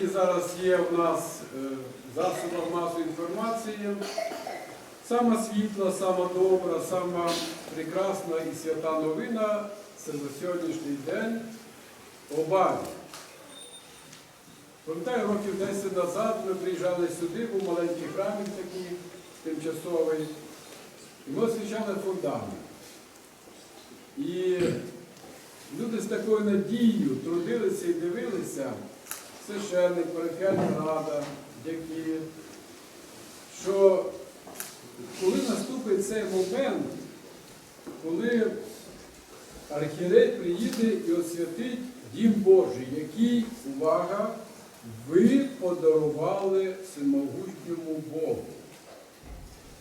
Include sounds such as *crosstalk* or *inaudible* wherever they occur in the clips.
які зараз є в нас е, в засобах масової інформації, сама світла, сама добра, сама прекрасна і свята новина це за сьогоднішній день Обамі. Пам'ятаю, років 10 назад ми приїжджали сюди, був маленький храмик такий тимчасовий, і ми освічали фундамент. І люди з такою надією трудилися і дивилися, священник, парафіальна рада, які, що коли наступить цей момент, коли архієрей приїде і освятить Дім Божий, який, увага, ви подарували всемогутньому Богу.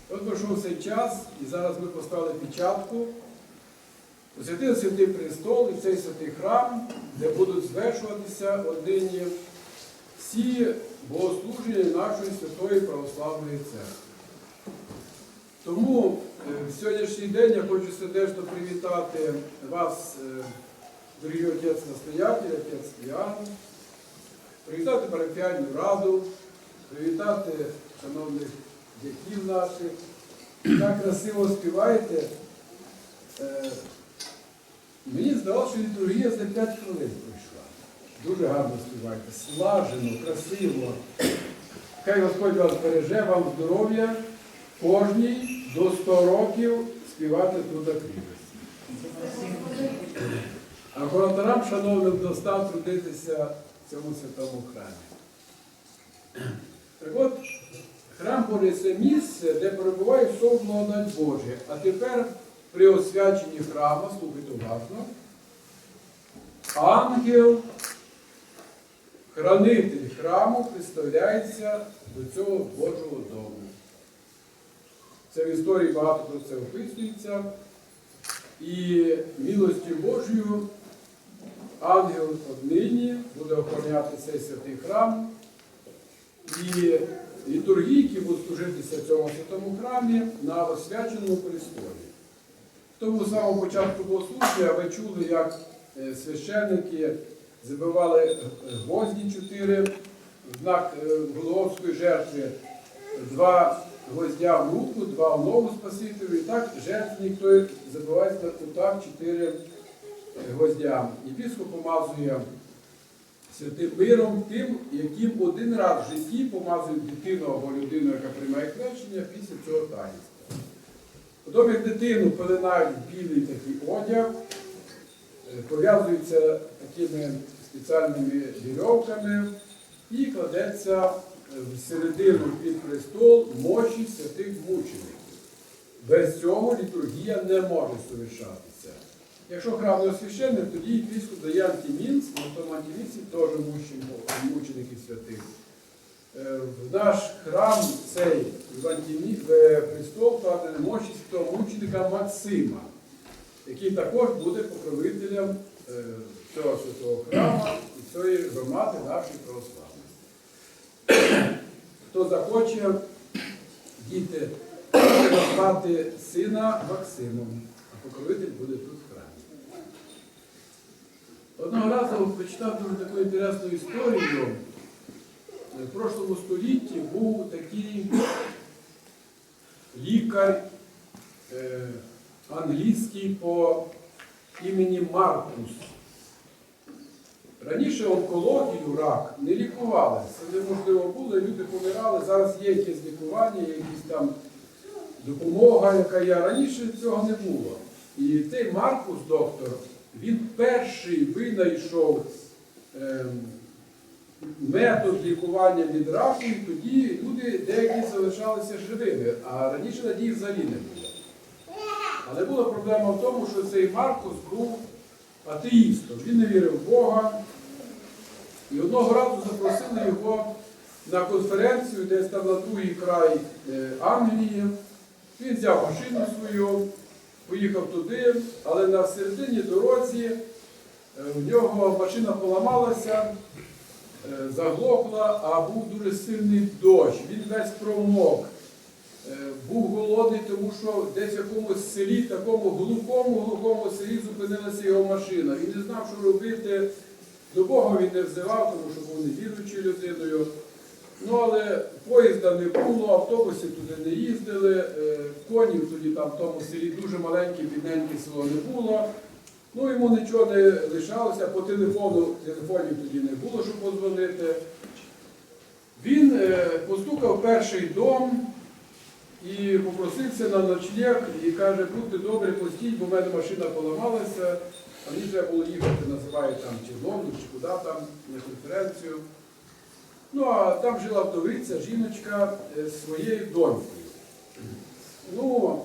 От пройшов цей час, і зараз ми поставили печатку. Освятив святий престол і цей святий храм, де будуть звершуватися однині всі богослуження нашої святої православної церкви. Тому е, в сьогоднішній день я хочу сердечно привітати вас, е, дорогі отець настоятель, отець Іоанн, привітати парафіальну раду, привітати шановних дяків наших. Так красиво співаєте. Е, Мені здалося, що літургія за 5 хвилин. Дуже гарно співаєте, слажено, красиво. Хай Господь вас береже, вам здоров'я, кожній до 100 років співати труда. А хорондарам, шановним, достав трудитися в цьому святому храмі. Так от, храм Божий це місце, де перебуває благодать Божа. А тепер при освяченні храму, слухайте уважно, ангел, хранитель храму представляється до цього Божого дому. Це в історії багато про це описується. І милості Божою ангел однині буде охороняти цей святий храм. І літургійки будуть служитися в цьому святому храмі на освяченому престолі. Тому самому початку богослуження ви чули, як е, священники забивали гвозді чотири в знак е, Голгофської жертви, два гвоздя в руку, два в ногу Спасителю. І так жертвник той забивається отак чотири е, гвоздя. Єпіскоп помазує святим миром тим, яким один раз в житті помазують дитину або людину, яка приймає хрещення після цього таїнства. Потім як дитину пеленають білий такий одяг, е, пов'язуються такими спеціальними вірьовками і кладеться е, в середину під престол мощі святих мучеників. Без цього літургія не може совершатися. Якщо храм не освящений, тоді єпископ дає антимінс, на тому антимінсі теж мучеників святих. Е, В наш храм цей в престол вкладений мощі святого мученика Максима, який також буде покровителем е, цього святого храму і цієї громади нашої православної. Хто захоче, діти, назвати сина Максимом, а покровитель буде тут в храмі. Одного разу почитав дуже таку інтересну історію. В прошлому столітті був такий лікар е, англійський по імені Маркус. Раніше онкологію, рак не лікували. Це неможливо було, люди помирали. Зараз є якесь лікування, якісь там допомога, яка є. Раніше цього не було. І цей Маркус, доктор, він перший винайшов ем, метод лікування від раку, і тоді люди деякі залишалися живими, а раніше надії взагалі не було. Але була проблема в тому, що цей Маркус був атеїстом. Він не вірив в Бога. І одного разу запросили його на конференцію, десь там на другий край е, Англії. Він взяв машину свою, поїхав туди, але на середині дорозі е, в нього машина поламалася, е, заглохла, а був дуже сильний дощ. Він весь промок. Е, Був голодний, тому що десь в якомусь селі, такому глухому, глухому селі зупинилася його машина. Він не знав, що робити. До Бога він не взивав, тому що був невіруючою людиною. Ну, але поїзда не було, автобуси туди не їздили, е, конів тоді там в тому селі дуже маленьке, бідненьке село не було. Ну, йому нічого не лишалося, по телефону, телефонів тоді не було, щоб подзвонити. Він е, постукав перший дом і попросився на ночлег і каже, будьте добрі, постіть, бо в мене машина поламалася, а мені треба було їхати, називають там чи Лондон, чи куди там, на конференцію. Ну, а там жила вдовиця, жіночка е, з своєю донькою. Ну,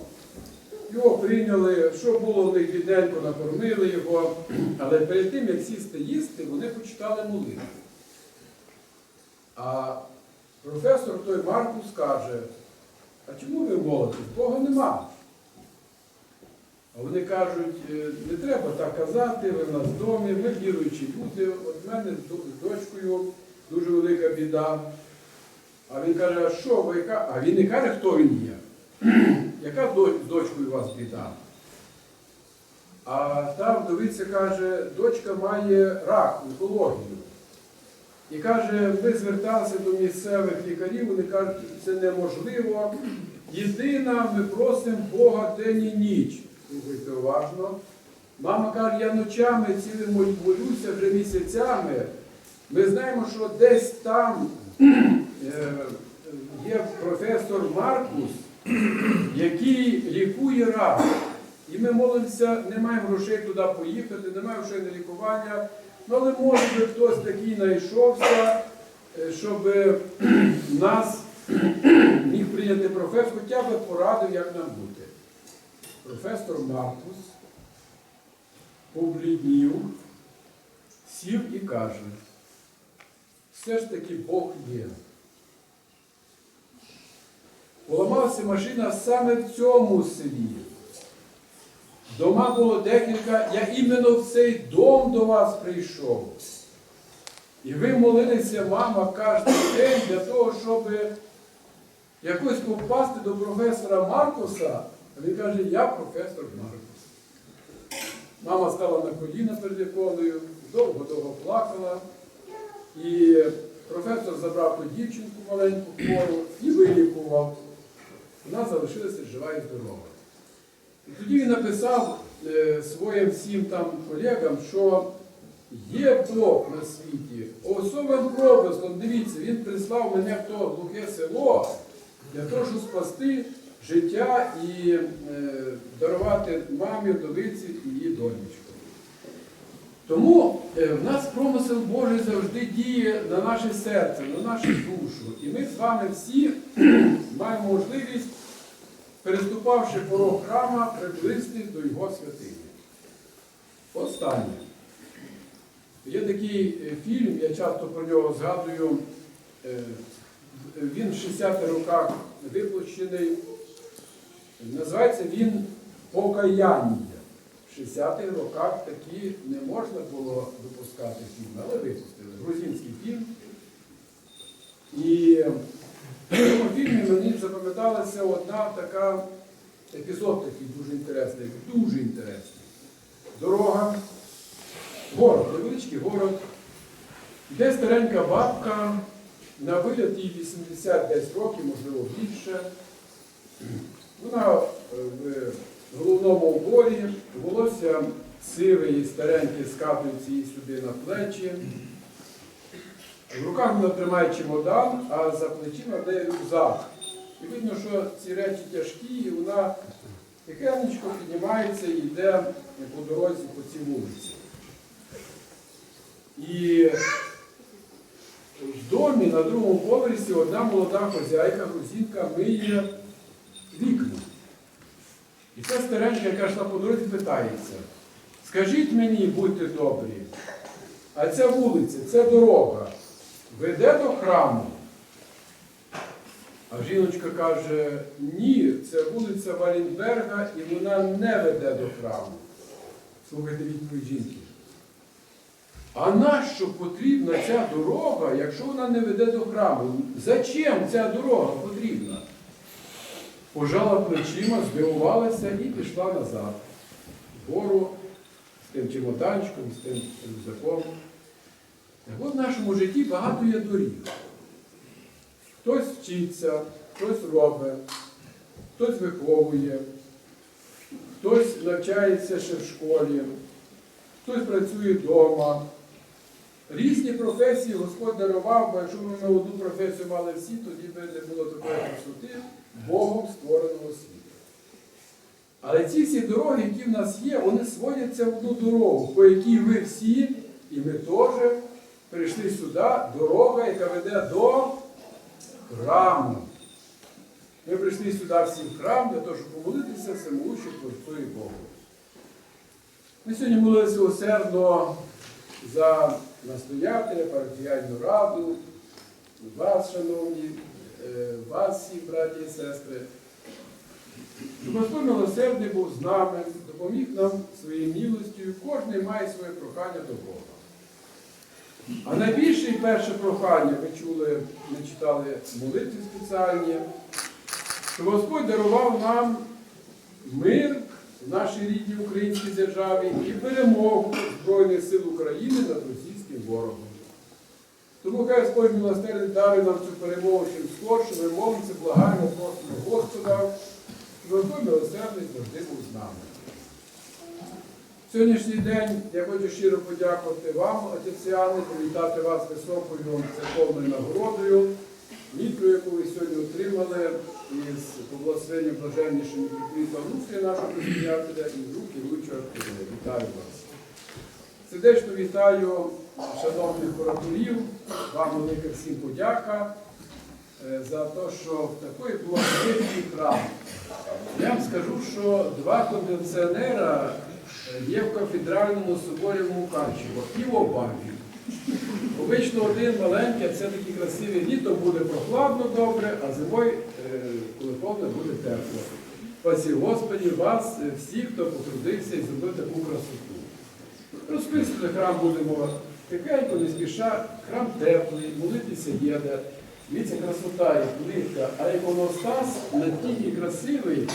його прийняли, що було в них бідненько, накормили його, але перед тим, як сісти їсти, вони почитали молитву. А професор той Маркус каже, а чому ви молитесь? Бога нема. А вони кажуть, «Е, не треба так казати, ви в нас в домі, ми віруючі люди, от в мене з дочкою дуже велика біда. А він каже, а що ви яка? А він не каже, хто він є. *clears throat* Яка з дочкою у вас біда? А та вдовиця каже, дочка має рак, онкологію. І каже, ми зверталися до місцевих лікарів, вони кажуть, це неможливо. Єдина, ми просимо Бога день і ніч. Слухайте уважно. Мама каже, я ночами цілими молюся вже місяцями. Ми знаємо, що десь там е, є професор Маркус, який лікує рак. І ми молимося, не маємо грошей туди поїхати, немає грошей на лікування. Ну, але може би хтось такий знайшовся, е, щоб е, *clears throat* нас *clears throat* міг прийняти професор, хоча б порадив, як нам бути. Професор Маркус побліднів, сів і каже, все ж таки Бог є. Поламалася машина саме в цьому селі. Дома було декілька, я іменно в цей дом до вас прийшов. І ви молилися, мама, кожен день для того, щоб якось попасти до професора Маркуса. А він каже, я професор Маркус. Мама стала на коліна перед іконою, довго-довго плакала. І професор забрав ту дівчинку маленьку хвору і вилікував. Вона залишилася жива і здорова. І тоді він написав е, своїм всім там колегам, що є Бог на світі, особим прописком, дивіться, він прислав мене в то глухе село для того, щоб спасти життя і е, дарувати мамі, вдовиці і її донечку. Тому е, в нас промисел Божий завжди діє на наше серце, на нашу душу. І ми з вами всі *clears throat* маємо можливість переступавши порог храма, приблизитись до його святині. Останнє. Є такий е, фільм, я часто про нього згадую. е, Він в 60-х роках випущений. Називається він Покаяння. В 60-х роках такі не можна було випускати фільми, але випустили. Грузинський фільм. І в цьому фільмі мені запам'яталася одна така епізод такий дуже інтересний, дуже інтересний. Дорога, город, невеличкий город, де старенька бабка, на вигляд їй 80 десь років, можливо, більше. Вона е, в головному уборі, волосся сиве і стареньке скатується їй сюди на плечі. В руках вона тримає чемодан, а за плечима неї рюкзак. І видно, що ці речі тяжкі, і вона тихенечко піднімається і йде по дорозі по цій вулиці. І в домі на другому поверсі одна молода хазяйка, грузинка, миє вікна. І ця старенька, яка йшла по дорозі, питається, скажіть мені, будьте добрі, а ця вулиця, ця дорога веде до храму? А жіночка каже, ні, це вулиця Валінберга і вона не веде до храму. Слухайте відповідь жінки. А нащо потрібна ця дорога, якщо вона не веде до храму? Зачем ця дорога потрібна? Пожала плечима, здивувалася і пішла назад. Вгору з тим чемоданчиком, з тим рюкзаком. От в нашому житті багато є доріг. Хтось вчиться, хтось робить, хтось виховує, хтось навчається ще в школі, хтось працює вдома. Різні професії Господь дарував, бо якщо б ми одну професію мали всі, тоді би не було такої красоти Богом створеного світу. Але ці всі дороги, які в нас є, вони сводяться в одну дорогу, по якій ви всі, і ми теж прийшли сюди, дорога, яка веде до храму. Ми прийшли сюди всі в храм для того, щоб помолитися самоучу Творцю і Богу. Ми сьогодні молилися усердно за настоятеля, парафіяльну раду, вас, шановні, е, вас, всі браті і сестри. Господь милосердний був з нами, допоміг нам своєю милостю, кожен має своє прохання до Бога. А найбільше і перше прохання, ви чули, ми читали молитви спеціальні, щоб Господь дарував нам мир в нашій рідній українській державі і перемогу Збройних сил України над російським ворогом. Тому хай Господь милосердний дарує нам цю перемогу чим скорше, ми молимося, благаємо, просимо Господа, щоб Господь милосердний завжди був з нами. Сьогоднішній день я хочу щиро подякувати вам, отець Іоанне, привітати вас високою церковною нагородою, мітлю, яку ви сьогодні отримали із поблагословенням блаженнішим митрополіта Луція, нашого настоятеля, і з рук керуючого. Вітаю вас. Сердечно вітаю шановних кураторів, вам велика всім подяка е, за те, що в такої благодійний храм. Я вам скажу, що два кондиціонера є в кафедральному соборі в Мукачево і в Обаві. Обично один маленький, а це такі красиві літо буде прохладно добре, а зимою, е, коли холодно, буде тепло. Спасі Господі, вас, е, всіх, хто потрудився і зробив таку красоту. Розписувати храм будемо тихенько, не спіша, храм теплий, молитися є де. Дивіться, красота і плитка, а іконостас настільки красивий,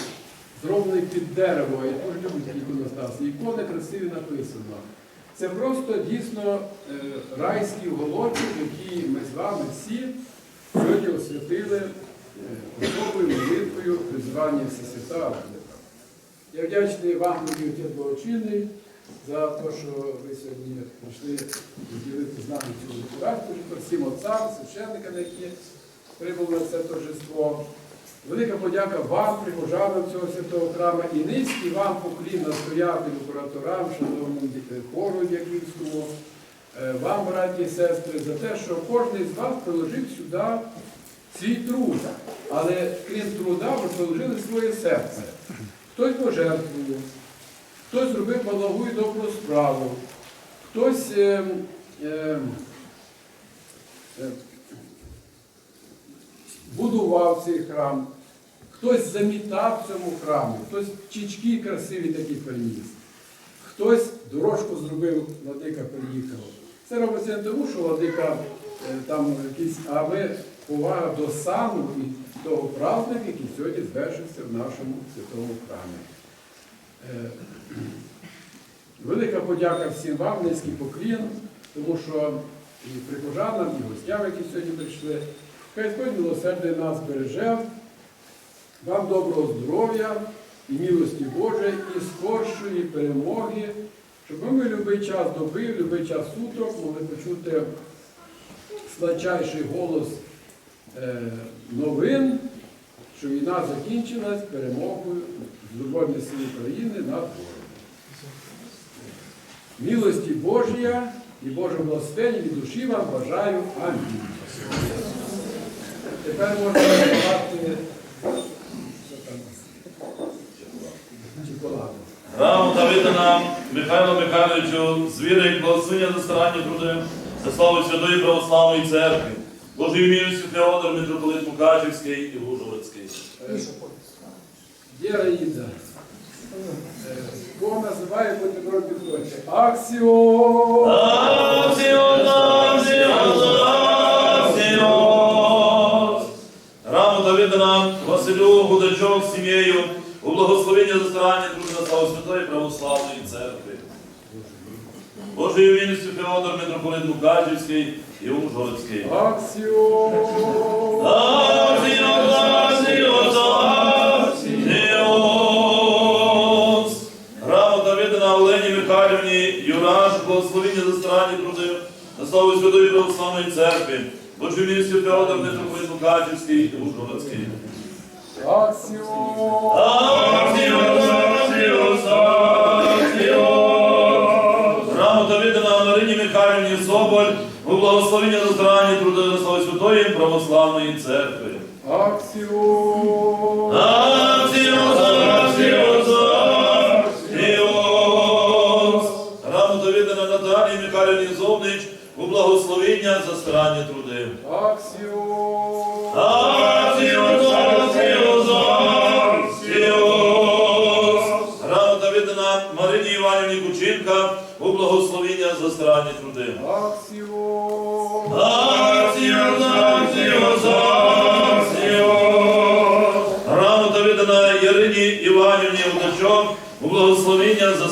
зроблений під дерево. Я дуже люблю такі іконостаси. Ікони красиві написано. Це просто дійсно е, райський уголочок, який ми з вами всі сьогодні освятили е, особою молитвою призвання Всесвята. Я вдячний вам, мій отець Благочинний, за те, що ви сьогодні прийшли поділити з нами цю літературу, всім отцям, священникам, які прибули на це торжество. Велика подяка вам, прихожанам цього святого храму, і низький вам поклін настоятелю, кураторам, шановному ді- хору Дяківському, е, вам, браті і сестри, за те, що кожен з вас приложив сюди свій труд. Але крім труда, ви приложили своє серце. Хтось пожертвував, хтось зробив благу і добру справу, хтось е, е, е, будував цей храм, хтось замітав в цьому храмі, хтось чічки красиві такі приніс, хтось дорожку зробив, владика приїхав. Це робиться не тому, що владика е, там якийсь, а ми повага до сану і того праздника, який сьогодні звершився в нашому святому храмі. Е, Велика подяка всім вам, низький поклін, тому що і прихожанам, і гостям, які сьогодні прийшли. Хай Господь милосердний нас береже, вам доброго здоров'я і милості Божої, і скоршої перемоги, щоб ми в будь-який час доби, в будь-який час суток могли почути сладчайший голос е, новин, що війна закінчилась перемогою Збройних сил України над ворогом. Милості Божія і Божого благословення від душі вам бажаю. Амінь. Тепер можна Рамо нам Михайло Михайловичу з віри і благословення за старання труди, за славу Святої Православної Церкви, Божою милістю Феодор, митрополит Мукачівський і. Е, Є Раїда. Е, називає Петро Петрович? Аксіо! Аксіос, аксіос, аксіос! Рамо Давида нам Василю Гудачок з сім'єю у благословення за старання труди, Святої Православної Церкви. Божою милістю Феодор, митрополит Мукачівський і Ужгородський. Грамота видана Олені Михайлівні, Юраш, благословіння за старанні труди, на славу Святої Православної Церкви, Божу місію Феодор митрополит Мукачівський і Ужгородський. Аксіо. Аксіос, Михайлівні Соболь, у благословіння за старанні труди, на славу Святої Православної Церкви. Аксіо. Аксіос, аксіос, аксіос. Грамота видана Наталії Михайлівні Зовнич у благословіння за старанні труди.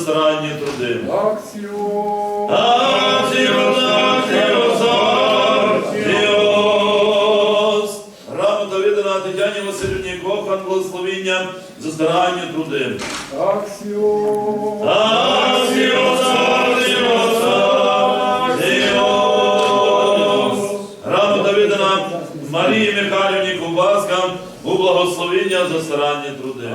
Старанні труди. Грамота видана Тетяні Васильівні Кохан благословіння за старанні труди. Грамота видана Марії Михайлівні Кубаска у благословіння за старанні труди.